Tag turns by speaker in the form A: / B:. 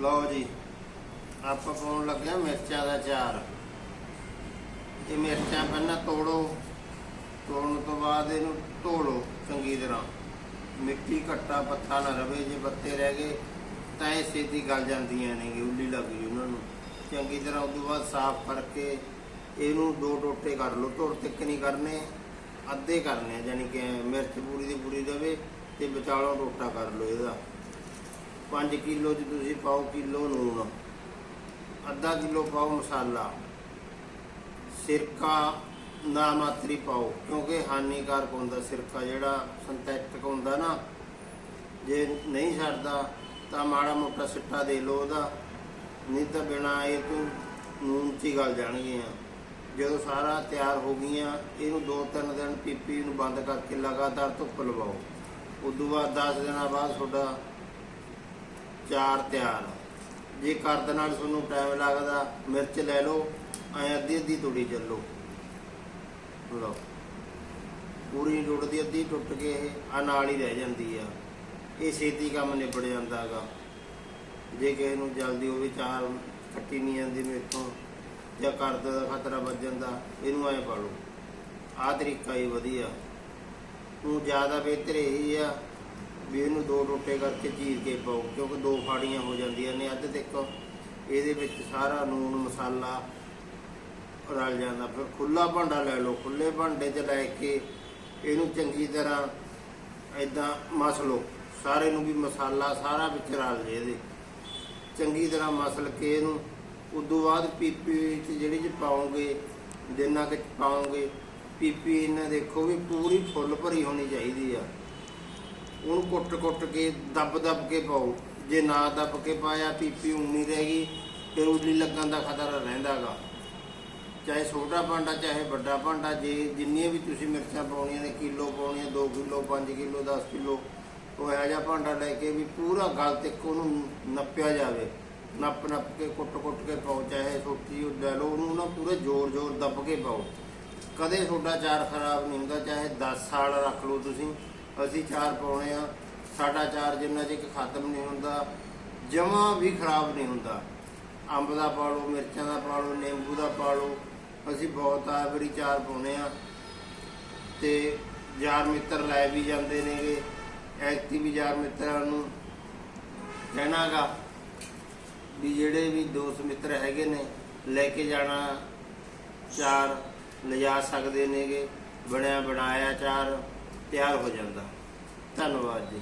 A: ਲਓ ਜੀ, ਆਪਾਂ ਪਾਉਣ ਲੱਗਿਆ ਮਿਰਚਾਂ ਦਾ ਚਾਰ। ਇਹ ਮਿਰਚਾਂ ਪਹਿਲਾਂ ਤੋੜੋ, ਤੋੜਨ ਤੋਂ ਬਾਅਦ ਇਹਨੂੰ ਧੋ ਲਓ ਚੰਗੀ ਤਰ੍ਹਾਂ। ਮਿੱਟੀ ਘੱਟਾ ਪੱਥਾ ਨਾ ਰਵੇ, ਜੇ ਪੱਤੇ ਰਹਿ ਗਏ, ਤਾਂ ਇਹ ਛੇਤੀ ਗਲ ਜਾਂਦੀਆਂ ਨੇ ਉੱਲੀ ਲੱਗ ਗਈ ਉਹਨਾਂ ਨੂੰ। ਚੰਗੀ ਤਰ੍ਹਾਂ ਉਸ ਤੋਂ ਬਾਅਦ ਸਾਫ਼ ਕਰਕੇ ਇਹਨੂੰ ਦੋ ਟੋਟੇ ਕਰ ਲਓ ਧੁਰ ਤਿੱਕ ਨਹੀਂ ਕਰਨੇ, ਅੱਧੇ ਕਰਨੇ ਆ ਯਾਨੀ ਕਿ ਮਿਰਚ ਪੂਰੀ ਦੀ ਪੂਰੀ ਰਵੇ ਤੇ ਵਿਚਾਲੋਂ ਟੋਟਾ ਕਰ ਲਓ ਇਹਦਾ। 5 ਕਿਲੋ ਚ ਤੁਸੀਂ ਪਾਓ ਕਿਲੋ ਨੂਣ ਅੱਧਾ ਕਿਲੋ ਪਾਓ ਮਸਾਲਾ, ਸਿਰਕਾ ਨਾ ਮਾਤਰੀ ਪਾਓ, ਕਿਉਂਕਿ ਹਾਨੀਕਾਰਕ ਹੁੰਦਾ ਸਿਰਕਾ ਜਿਹੜਾ ਸਿੰਥੈਟਿਕ ਹੁੰਦਾ ਨਾ, ਜੇ ਨਹੀਂ ਛੱਡਦਾ ਤਾਂ ਮਾੜਾ ਮੋਟਾ ਸਿੱਟਾ ਦੇ ਲਓ ਉਹਦਾ, ਨਹੀਂ ਤਾਂ ਬਿਨਾ ਇਹ ਤੋਂ ਨੂਨ ਚ ਹੀ ਗਲ ਜਾਣਗੀਆਂ। ਜਦੋਂ ਸਾਰਾ ਤਿਆਰ ਹੋ ਗਈਆਂ, ਇਹਨੂੰ 2-3 ਦਿਨ ਪੀਪੀ ਨੂੰ ਬੰਦ ਕਰਕੇ ਲਗਾਤਾਰ ਧੁੱਪ ਲਵਾਓ। ਉਦੋਂ ਬਾਅਦ 10 ਦਿਨਾਂ ਬਾਅਦ ਤੁਹਾਡਾ ਚਾਰ ਤਿਆਰ। ਜੇ ਕਰਦ ਨਾਲ ਤੁਹਾਨੂੰ ਟਾਈਮ ਲੱਗਦਾ, ਮਿਰਚ ਲੈ ਲਓ, ਐ ਅੱਧੀ ਅੱਧੀ ਤੋੜੀ ਚੱਲੋ। ਲਓ। ਪੂਰੀ ਨੀ ਅੱਧੀ ਟੁੱਟ ਕੇ ਇਹ ਆ ਨਾਲ ਹੀ ਰਹਿ ਜਾਂਦੀ ਆ। ਇਹ ਛੇਤੀ ਕੰਮ ਨਿਬੜ ਜਾਂਦਾ ਹੈਗਾ ਜੇ ਕਿਸੇ ਨੂੰ ਜਲਦੀ ਹੋਵੇ ਚਾਰ ਕੱਟੀ ਨਹੀਂ ਜਾਂਦੀ ਮੇਰੇ ਤੋਂ ਜਾਂ ਕਰਦ ਦਾ ਖਤਰਾ ਵੱਜ ਜਾਂਦਾ, ਇਹਨੂੰ ਐ ਪਾ ਲਓ। ਆਹ ਤਰੀਕਾ ਹੀ ਵਧੀਆ। ਨੂੰ ਜ਼ਿਆਦਾ ਬਿਹਤਰ ਇਹੀ ਆ ਵੀ ਇਹਨੂੰ ਦੋ ਟੋਟੇ ਕਰਕੇ ਚੀਰ ਕੇ ਪਾਓ, ਕਿਉਂਕਿ ਦੋ ਫਾੜੀਆਂ ਹੋ ਜਾਂਦੀਆਂ ਨੇ। ਅੱਧ ਤੱਕ ਇਹਦੇ ਵਿੱਚ ਸਾਰਾ ਨੂਨ, ਮਸਾਲਾ ਰਲ ਜਾਂਦਾ। ਫਿਰ ਖੁੱਲਾ ਭਾਂਡਾ ਲੈ ਲਓ। ਖੁੱਲੇ ਭਾਂਡੇ 'ਚ ਲੈ ਕੇ ਇਹਨੂੰ ਚੰਗੀ ਤਰ੍ਹਾਂ ਐਦਾਂ ਮਸ ਲਓ। ਸਾਰੇ ਨੂੰ ਵੀ ਮਸਾਲਾ ਸਾਰਾ ਵਿੱਚ ਰਲ ਜੇ ਇਹਦੇ। ਚੰਗੀ ਤਰ੍ਹਾਂ ਮਸਲ ਕੇ ਇਹਨੂੰ ਉਦੋਂ ਬਾਅਦ ਪੀਪੀ ਵਿੱਚ ਜਿਹੜੀ ਚ ਪਾਓਗੇ, ਜਿੰਨਾ ਕਿ ਪਾਓਗੇ, ਪੀਪੀ ਇਹਨਾਂ ਦੇਖੋ ਵੀ ਪੂਰੀ ਫੁੱਲ ਭਰੀ ਹੋਣੀ ਚਾਹੀਦੀ ਆ। ਉਹਨੂੰ ਕੁੱਟ-ਕੁੱਟ ਕੇ ਦੱਬ-ਦੱਬ ਕੇ ਪਾਓ। ਜੇ ਨਾ ਦੱਬ ਕੇ ਪਾਇਆ, ਪੀਪੀ ਉਨੀ ਰਹਿ ਗਈ, ਫਿਰ ਉੱਲੀ ਲੱਗਣ ਦਾ ਖਤਰਾ ਰਹਿੰਦਾਗਾ ਚਾਹੇ ਛੋਟਾ ਭਾਂਡਾ, ਚਾਹੇ ਵੱਡਾ ਭਾਂਡਾ, ਜੇ ਜਿੰਨੀਆਂ ਵੀ ਤੁਸੀਂ ਮਿਰਚਾਂ ਪਾਉਣੀਆਂ ਨੇ, ਕਿਲੋ ਪਾਉਣੀਆਂ 2 ਕਿਲੋ 5 ਕਿਲੋ 10 ਕਿਲੋ, ਉਹ ਇਹੋ ਜਿਹਾ ਭਾਂਡਾ ਲੈ ਕੇ ਵੀ ਪੂਰਾ ਗਲ ਤੱਕ ਉਹਨੂੰ ਨੱਪਿਆ ਜਾਵੇ। ਨੱਪ ਨੱਪ ਕੇ ਕੁੱਟ-ਕੁੱਟ ਕੇ ਪਾਓ, ਚਾਹੇ ਛੋਟੀ ਉਹ ਲੈ ਲਓ, ਉਹਨੂੰ ਨਾ ਪੂਰੇ ਜ਼ੋਰ-ਜ਼ੋਰ ਦੱਬ ਕੇ ਪਾਓ। ਕਦੇ ਤੁਹਾਡਾ ਚਾਰ ਖਰਾਬ ਨਹੀਂ ਹੁੰਦਾ, ਚਾਹੇ 10 ਸਾਲ ਰੱਖ ਲਓ ਤੁਸੀਂ। ਅਸੀਂ ਚਾਰ ਪਾਉਣੇ ਆ। ਸਾਡਾ ਚਾਰ ਜਿੰਨਾ ਚਿਰ ਖਤਮ ਨਹੀਂ ਹੁੰਦਾ, ਜਮਾ ਵੀ ਖਰਾਬ ਨਹੀਂ ਹੁੰਦਾ। ਅੰਬ ਦਾ ਪਾ ਲਓ, ਮਿਰਚਾਂ ਦਾ ਪਾ ਲਓ, ਨਿੰਬੂ ਦਾ ਪਾ ਲਓ, ਅਸੀਂ ਬਹੁਤ ਆ ਵਾਰੀ ਚਾਰ ਪਾਉਣੇ ਆ। ਤੇ ਯਾਰ ਮਿੱਤਰ ਲੈ ਵੀ ਜਾਂਦੇ ਨੇਗੇ। ਐਕਤੀ ਵੀ ਯਾਰ ਮਿੱਤਰਾਂ ਨੂੰ ਕਹਿਣਾਗਾ ਵੀ ਜਿਹੜੇ ਵੀ ਦੋਸਤ ਮਿੱਤਰ ਹੈਗੇ ਨੇ, ਲੈ ਕੇ ਜਾਣਾ ਚਾਰ, ਲਿਜਾ ਸਕਦੇ ਨੇਗੇ। ਬਣਿਆ ਬਣਾਇਆ ਚਾਰ। ਤਿਆਰ ਹੋ ਜਾਂਦਾ। ਧੰਨਵਾਦ ਜੀ।